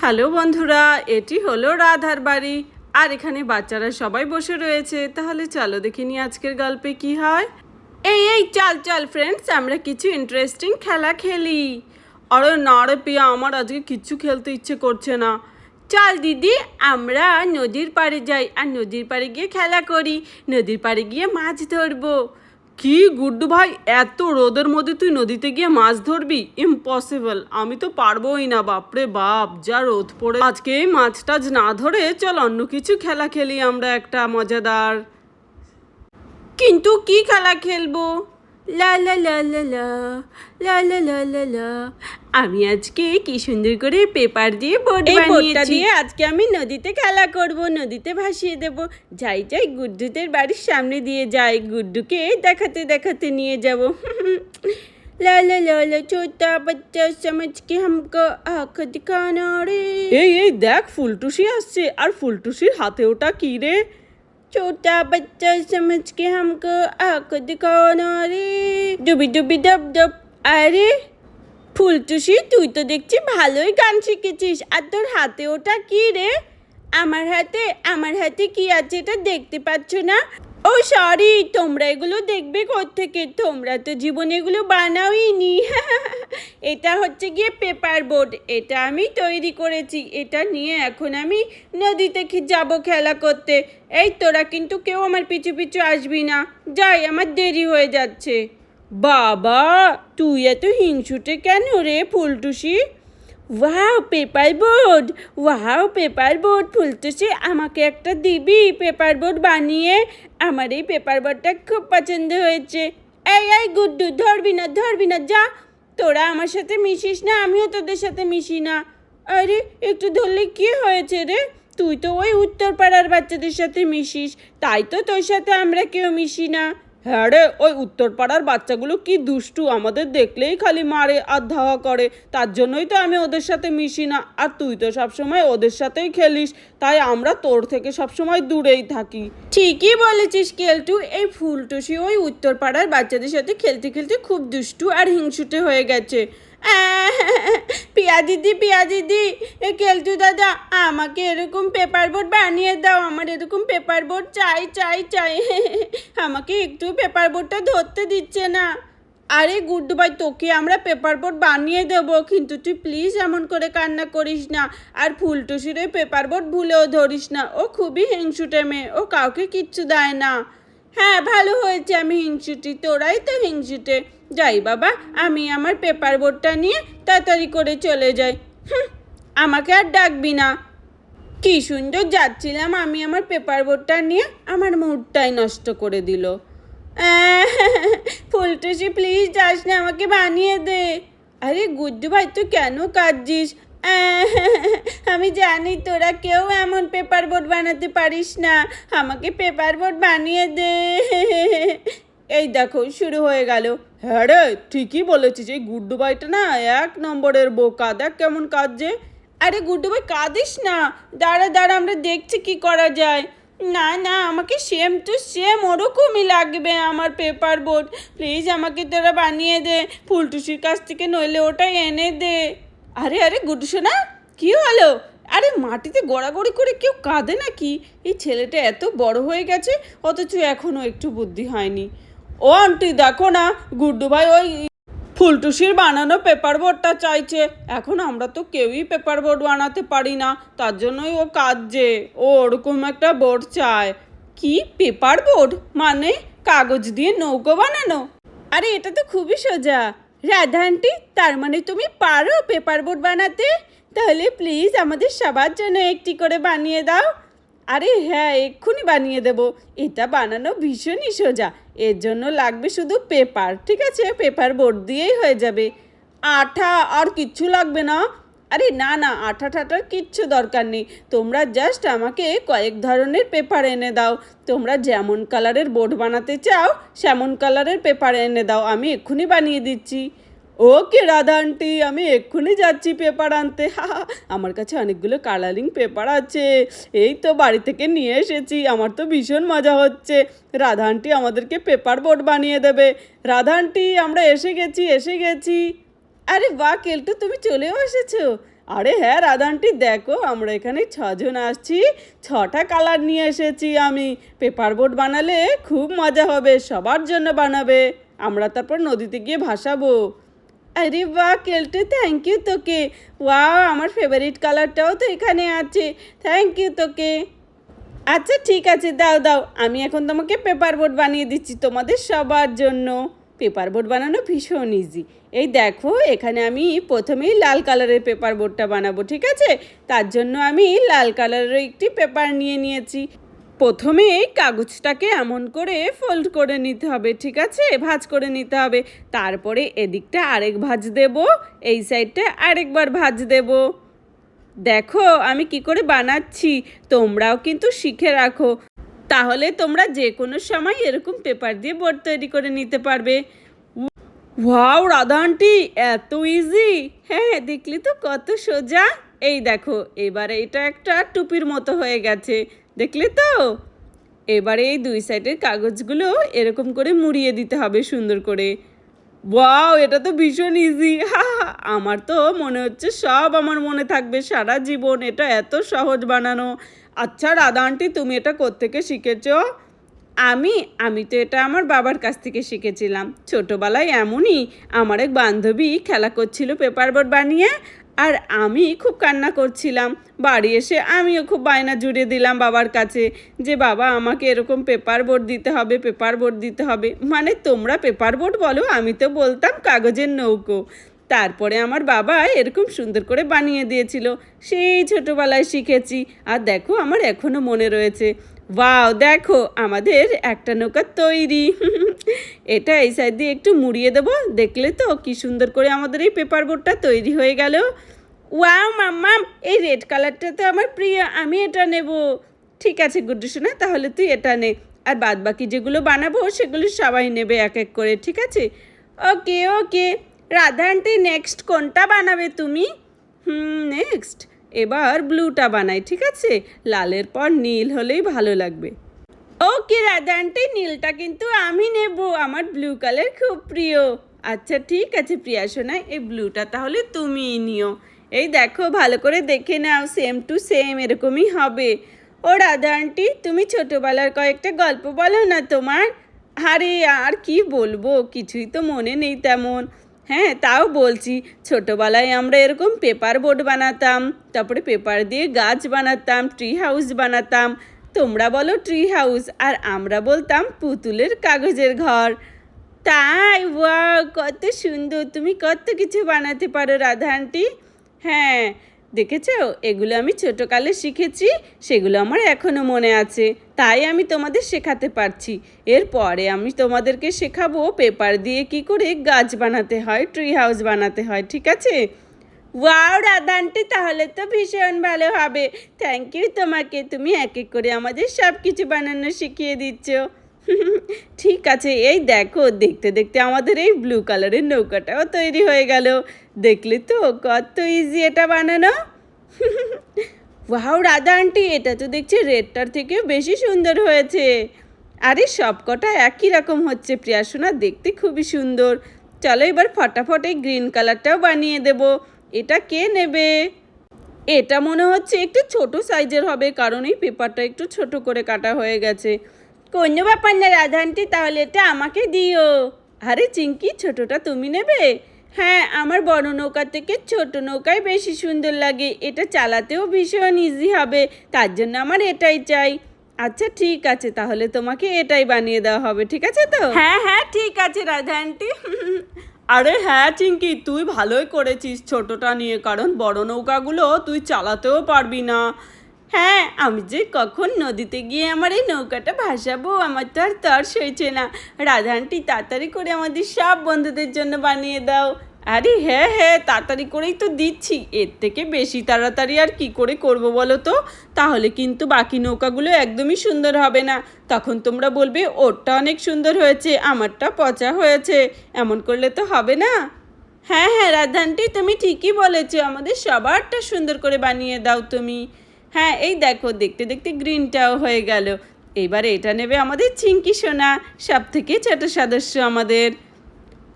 Hello বন্ধুরা, এটি হলো রাধার বাড়ি। আর এখানে বাচ্চারা সবাই বসে রয়েছে। তাহলে চলো দেখিনি আজকের গল্পে কি হয়। এই এই, চল চল ফ্রেন্ডস আমরা কিছু ইন্টারেস্টিং খেলা খেলি। আরে না রে পিয়া, আমার আজকে কিচ্ছু খেলতে ইচ্ছে করছে না। চল দিদি, আমরা নদীর পাড়ে যাই। আর নদীর পাড়ে গিয়ে খেলা করি। নদীর পাড়ে গিয়ে মাছ ধরবো। কি গুড্ডু ভাই, এত রোদের মধ্যে তুই নদীতে গিয়ে মাছ ধরবি? ইম্পসিবল আমি তো পারবোই না, বাপরে বাপ, যা রোদ পড়ে। আজকে এই মাছ টাছ না ধরে চল অন্য কিছু খেলা খেলি আমরা একটা মজাদার। কিন্তু কি খেলা খেলব? লা লা লা লা লা লা লা লা লা লা আমি আজকে কি সুন্দর করে পেপার দিয়ে বোর্ড বানিয়েছি দিয়ে আজকে আমি নদীতে খেলা করব নদীতে ভাসিয়ে দেব যাই যাই গুড্ডুদের বাড়ির সামনে দিয়ে যাই গুড্ডুকে দেখাতে দেখাতে নিয়ে যাব লা লা লা লা ছোটা বাচ্চা সমঝ কে হামকো আখ রে এই এই দেখ ফুলটুসি আসছে আর ফুলটুসির হাতে ওটা কি রে छोटा बच्चा समझ के हमको आँख दिखाना रे डुबी डुबी डब डब আরে ফুলটুসি তুই তো দেখছি ভালোই গান শিখেছিস আর তোর হাতে ওটা কি রে আমার হাতে আমার হাতে কি আছে এটা দেখতে পাচ্ছ না ও সরি তোমরা এগুলো দেখবে থেকে তোমরা তো জীবনে এগুলো বানাওই নি এটা হচ্ছে গিয়ে পেপার বোর্ড। এটা আমি তৈরি করেছি। এটা নিয়ে এখন আমি নদীতে কি যাব খেলা করতে। এই তোরা কিন্তু কেউ আমার পিছু পিছু আসবি না। যাই, আমার দেরি হয়ে যাচ্ছে। বাবা, তুই এত হিংসুটে কেন রে Phultusi? Wow, paper board. Wow, paper board. Phultusi, আমাকে একটা দিবি পেপার বোর্ড বানিয়ে? আমার এই পেপার বোর্ডটা খুব পছন্দ হয়েছে। এই এই, গুড্ডু, ধরবি না ধরবি না, যা। তোরা আমার সাথে মিশিস না, আমিও তোদের সাথে মিশি না। আরে, একটু ধরলে কি হয়েছে রে? তুই তো ওই উত্তরপাড়ার বাচ্চাদের সাথে মিশিস, তাই তো তোর সাথে আমরা কেউ মিশি না। হ্যাঁ রে, ওই উত্তরপাড়ার বাচ্চাগুলো কি দুষ্টু, আমাদের দেখলেই খালি মারে আর ধাওয়া করে। তার জন্যই তো আমি ওদের সাথে মিশি না, আর তুই তো সবসময় ওদের সাথেই খেলিস, তাই আমরা তোর থেকে সবসময় দূরেই থাকি। ঠিকই বলেছিস কেলটু, এই ফুলটুসি ওই উত্তরপাড়ার বাচ্চাদের সাথে খেলতে খেলতে খুব দুষ্টু আর হিংসুটে হয়ে গেছে। পিয়া দিদি পিয়া দিদি এ কেলটু দাদা, আমাকে এরকম পেপার বোর্ড বানিয়ে দাও, আমার এরকম পেপার বোর্ড চাই চাই চাই। আমাকে একটু পেপার বোর্ডটা ধরতে দিচ্ছে না। আরে গুড্ডু ভাই তোকে আমরা পেপার বোর্ড বানিয়ে দেবো, কিন্তু তুই প্লিজ এমন করে কান্না করিস না। আর ফুলটুসির ওই পেপার বোর্ড ভুলেও ধরিস না। ও খুবই হিংসুটে মেয়ে, ও কাউকে কিচ্ছু দেয় না। হ্যাঁ ভালো হয়েছে, আমি হিংসুটি, তোরাই তো হিংসুটে। যাই বাবা, আমি আমার পেপার বোর্ডটা নিয়ে তাড়াতাড়ি করে চলে যাই। আমাকে আর ডাকবি না। কি সুন্দর যাচ্ছিলাম আমি আমার পেপার বোর্ডটা নিয়ে, আমার মুডটাই নষ্ট করে দিল। ফুলটুসি প্লিজ যাস না, আমাকে বানিয়ে দে। আরে গুড্ডু ভাই, তুই কেন কাঁদছিস? আমি জানি তোরা কেউ এমন পেপার বোর্ড বানাতে পারিস না। আমাকে পেপার বোর্ড বানিয়ে দে। এই দেখো, শুরু হয়ে গেল। হ্যাঁ রে, ঠিকই বলেছিস, এই গুড্ডু ভাইটা না এক নম্বরের বোকা। দেখ কেমন কাঁদছে। আরে গুড্ডু ভাই, কাঁদিস না। দাঁড়া দাঁড়া, আমরা দেখছি কি করা যায়। না না, আমাকে সেম টু সেম ওরকমই লাগবে আমার পেপার বোর্ড প্লিজ আমাকে তোরা বানিয়ে দে, ফুলটুসির কাছ থেকে নইলে ওটাই এনে দে। আরে আরে, গুড্ডু সোনা, কী হলো? আরে মাটিতে গড়াগড়ি করে কেউ কাঁদে নাকি? এই ছেলেটা এত বড় হয়ে গেছে, অথচ এখনও একটু বুদ্ধি হয়নি। ও আন্টি, দেখো না গুড্ডু ভাই ওই ফুলটুসির বানানো পেপার বোর্ডটা চাইছে। এখন আমরা তো কেউই পেপার বোর্ড বানাতে পারি না, তার জন্যই ও কাঁদছে। ও ওরকম একটা বোর্ড চায়। কি পেপার বোর্ড? মানে কাগজ দিয়ে নৌকো বানানো? আরে, এটা তো খুবই সোজা। রাধা আন্টি, তার মানে তুমি পারো পেপার বোর্ড বানাতে? তাহলে প্লিজ আমাদের সবার জন্য একটি করে বানিয়ে দাও। আরে হ্যাঁ এক্ষুনি বানিয়ে দেব। এটা বানানো ভীষণই সোজা। এর জন্য লাগবে শুধু পেপার, ঠিক আছে? পেপার বোর্ড দিয়েই হয়ে যাবে। আঠা আর কিচ্ছু লাগবে না। আরে না না, আঠা ঠাটার কিচ্ছু দরকার নেই। তোমরা জাস্ট আমাকে কয়েক ধরনের পেপার এনে দাও। তোমরা যেমন কালারের বোর্ড বানাতে চাও, সেমন কালারের পেপার এনে দাও। আমি এক্ষুনি বানিয়ে দিচ্ছি। ওকে রাধা আন্টি, আমি এক্ষুনি যাচ্ছি পেপার আনতে। আমার কাছে অনেকগুলো কালারিং পেপার আছে। এই তো বাড়ি থেকে নিয়ে এসেছি, আমার তো ভীষণ মজা হচ্ছে। রাধা আন্টি আমাদেরকে পেপার বোর্ড বানিয়ে দেবে। রাধা আন্টি, আমরা এসে গেছি এসে গেছি। আরে বাহ, কেলটু, তুমি চলেও এসেছ। আরে হ্যাঁ রাধানটি দেখো, আমরা এখানে ছজন আসছি। ছটা কালার নিয়ে এসেছি আমি। পেপার বোট বানালে খুব মজা হবে, সবার জন্য বানাবে। আমরা তারপর নদীতে গিয়ে ভাসাবো। আরে বাহ, কেলটে থ্যাংক ইউ তোকে। ওয়াও আমার ফেভারিট কালারটাও তো এখানে আছে। থ্যাংক ইউ তোকে। আচ্ছা ঠিক আছে, দাও দাও। আমি এখন তোমাকে পেপার বোর্ড বানিয়ে দিচ্ছি তোমাদের সবার জন্য। পেপার বোর্ড বানানো ভীষণ ইজি এই দেখো, এখানে আমি প্রথমেই লাল কালারের পেপার বোর্ডটা বানাবো, ঠিক আছে? তার জন্য আমি লাল কালারের একটি পেপার নিয়ে নিয়েছি। প্রথমে কাগজটাকে এমন করে ফোল্ড করে নিতে হবে, ঠিক আছে? ভাজ করে নিতে হবে। তারপরে এদিকটা আরেক ভাজ দেব, এই সাইডটা আরেকবার ভাজ দেবো। দেখো, আমি কি করে বানাচ্ছি, তোমরাও কিন্তু শিখে রাখো। তাহলে তোমরা যে কোনো সময় এরকম পেপার দিয়ে বোর্ড তৈরি করে নিতে পারবে। ওয়াও, রাধা আন্টি, এত ইজি হ্যাঁ দেখলি তো কত সোজা। এই দেখো, এবারে এটা একটা টুপির মতো হয়ে গেছে। দেখলে তো? এবারে এই দুই সাইডের কাগজগুলো এরকম করে মুড়িয়ে দিতে হবে সুন্দর করে। ওয়াও, এটা তো ভীষণ ইজি আমার তো মনে হচ্ছে সব আমার মনে থাকবে সারা জীবন, এটা এত সহজ বানানো। আচ্ছা রাধা আন্টি, তুমি এটা কোত্থেকে শিখেছো? আমি আমি তো এটা আমার বাবার কাছ থেকে শিখেছিলাম। ছোটোবেলায় এমনই আমার এক বান্ধবী খেলা করছিল পেপার বোর্ড বানিয়ে আর আমি খুব কান্না করছিলাম। বাড়ি এসে আমিও খুব বায়না জুড়ে দিলাম বাবার কাছে যে, বাবা, আমাকে এরকম পেপার বোর্ড দিতে হবে পেপার বোর্ড দিতে হবে। মানে তোমরা পেপার বোর্ড বলো, আমি তো বলতাম কাগজের নৌকো। তারপরে আমার বাবা এরকম সুন্দর করে বানিয়ে দিয়েছিল। সেই ছোটোবেলায় শিখেছি। আর দেখো, আমার এখনও মনে রয়েছে। ওয়াও, দেখো, আমাদের একটা নৌকা তৈরি। এটা এই সাইড দিয়ে একটু মুড়িয়ে দেবো, দেখলে তো কি সুন্দর করে আমাদের এই পেপার বোর্ডটা তৈরি হয়ে গেল। ওয়াও মাম্মাম এই রেড কালারটা তো আমার প্রিয়, আমি এটা নেব। ঠিক আছে, গুড্ডু সোনা, তাহলে তুই এটা নে। আর বাদ বাকি যেগুলো বানাবো, সেগুলো সবাই নেবে এক এক করে, ঠিক আছে? Okay okay Radha aunty next কোনটা বানাবে তুমি? হুম নেক্সট এবার ব্লুটা বানাই, ঠিক আছে? লালের পর নীল হলেই ভালো লাগবে। ওকে রাধা আন্টি, নীলটা কিন্তু আমি নেব, আমার ব্লু কালার খুব প্রিয়। আচ্ছা ঠিক আছে প্রিয়া সোনা, এই ব্লুটা তাহলে তুমিই নিও। এই দেখো, ভালো করে দেখে নাও, সেম টু সেম এরকমই হবে। ও রাধা আন্টি, তুমি ছোটোবেলার কয়েকটা গল্প বলো না তোমার? আরে, আর কি বলব? কিছুই তো মনে নেই তেমন। হ্যাঁ তাও বলছি। ছোটোবেলায় আমরা এরকম পেপার বোর্ড বানাতাম, তারপরে পেপার দিয়ে গাছ বানাতাম ট্রি হাউস বানাতাম। তোমরা বলো ট্রি হাউস আর আমরা বলতাম পুতুলের কাগজের ঘর। তাই ওয়া কত সুন্দর, তুমি কত কিছু বানাতে পারো রাধা আন্টি হ্যাঁ দেখেছ? এগুলো আমি ছোটোকালে শিখেছি, সেগুলো আমার এখনও মনে আছে। তাই আমি তোমাদের শেখাতে পারছি। এরপরে আমি তোমাদেরকে শেখাবো পেপার দিয়ে কি করে গাছ বানাতে হয় ট্রি হাউস বানাতে হয়, ঠিক আছে? ওয়াও রাধা আন্টি তাহলে তো ভীষণ ভালো হবে। থ্যাংক ইউ তোমাকে, তুমি এক এক করে আমাদের সব কিছু বানানো শিখিয়ে দিচ্ছ। ঠিক আছে, এই দেখো, দেখতে দেখতে আমাদের এই ব্লু কালারের নৌকাটাও তৈরি হয়ে গেল। দেখলে তো কত ইজি এটা বানানো। ওয়াও রাধা আন্টি, এটা তো দেখছি রেডটার থেকেও বেশি সুন্দর হয়েছে। আরে, সবকটা একই রকম হচ্ছে, প্রিয়াসোনা, দেখতে খুবই সুন্দর। চলো এবার ফটাফট এই গ্রিন কালারটাও বানিয়ে দেব। এটা কে নেবে? এটা মনে হচ্ছে একটু ছোট সাইজের হবে, কারণ এই পেপারটা একটু ছোট করে কাটা হয়ে গেছে। কোনো ব্যাপার না রাধা আন্টি তাহলে এটা আমাকে দিও। আরে চিঙ্কি ছোটটা তুমি নেবে? হ্যাঁ আমার বড় নৌকা থেকে ছোট নৌকায় বেশি সুন্দর লাগে। এটা চালাতেও ভীষণ ইজি হবে। তার জন্য আমার এটাই চাই। আচ্ছা ঠিক আছে তাহলে তোমাকে এটাই বানিয়ে দেওয়া হবে ঠিক আছে তো? হ্যাঁ হ্যাঁ ঠিক আছে রাধা আন্টি আরে হ্যাঁ চিঙ্কি তুই ভালোই করেছিস ছোটটা নিয়ে কারণ বড় নৌকাগুলো তুই চালাতেও পারবি না। হ্যাঁ আমি যে কখন নদীতে গিয়ে আমার এই নৌকাটা ভাসাবো, আমার তো আর তর্স হয়েছে না। রাধানটি তাড়াতাড়ি করে আমাদের সব বন্ধুদের জন্য বানিয়ে দাও। আরে হ্যাঁ হ্যাঁ তাড়াতাড়ি করেই তো দিচ্ছি। এর থেকে বেশি তাড়াতাড়ি আর কি করে করব বলো তো? তাহলে কিন্তু বাকি নৌকাগুলো একদমই সুন্দর হবে না। তখন তোমরা বলবে, ওরটা অনেক সুন্দর হয়েছে, আমারটা পচা হয়েছে। এমন করলে তো হবে না? হ্যাঁ হ্যাঁ রাধানটি, তুমি ঠিকই বলেছ। আমাদের সবারটা সুন্দর করে বানিয়ে দাও তুমি। হ্যাঁ এই দেখো, দেখতে দেখতে গ্রিনটাও হয়ে গেল। এবার এটা নেবে আমাদের চিঙ্কি সোনা সব থেকে ছোট সদস্য আমাদের।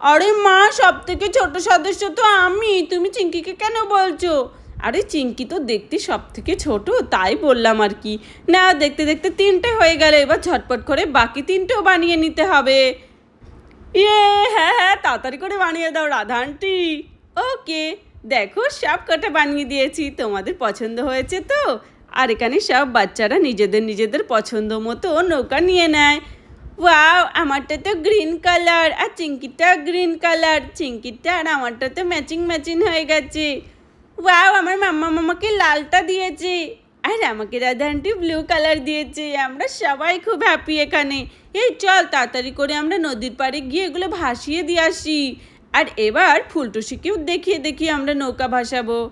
আরে মা সব থেকে ছোট সদস্য তো আমি, তুমি চিঙ্কিকে কেন বলছো? আরে চিঙ্কি তো দেখতে সব থেকে ছোট, তাই বললাম আর কি। না, দেখতে দেখতে তিনটে হয়ে গেল, এবার ঝটপট করে বাকি তিনটেও বানিয়ে নিতে হবে। ইয়ে হ্যাঁ হ্যাঁ তাড়াতাড়ি করে বানিয়ে দাও রাধা আন্টি ওকে। দেখো, সব কটা বানিয়ে দিয়েছি। তোমাদের পছন্দ হয়েছে তো? আর এখানে সব বাচ্চারা নিজেদের নিজেদের পছন্দ মতো নৌকা নিয়ে নেয়। ওয়াও, আমারটা তো গ্রিন কালার আর চিঙ্কিটা গ্রিন কালার। চিঙ্কিটা আর আমারটা তো ম্যাচিং ম্যাচিং হয়ে গেছে। ওয়াও, আমার মাম্মা মামাকে লালটা দিয়েছে। আর আমাকে রাধা আন্টি ব্লু কালার দিয়েছে। আমরা সবাই খুব হ্যাপি এখানে। এই চল, তাড়াতাড়ি করে আমরা নদীর পাড়ে গিয়ে এগুলো ভাসিয়ে দিয়ে আসি। আর এবার ফুলটুসিকেও দেখিয়ে দেখিয়ে আমরা নৌকা ভাসাবো।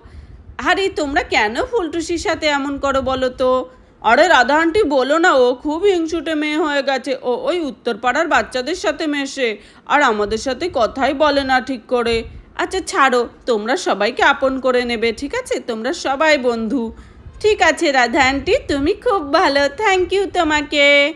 আরে, তোমরা কেন ফুলটুসির সাথে এমন করো বলো তো? আরে, রাধা আন্টি, বলো না, ও খুব হিংসুটে মেয়ে হয়ে গেছে। ও ওই উত্তরপাড়ার বাচ্চাদের সাথে মেশে, আর আমাদের সাথে কথাই বলে না ঠিক করে। আচ্ছা ছাড়ো, তোমরা সবাইকে আপন করে নেবে, ঠিক আছে? তোমরা সবাই বন্ধু। ঠিক আছে, রাধা আন্টি, তুমি খুব ভালো। থ্যাংক ইউ তোমাকে।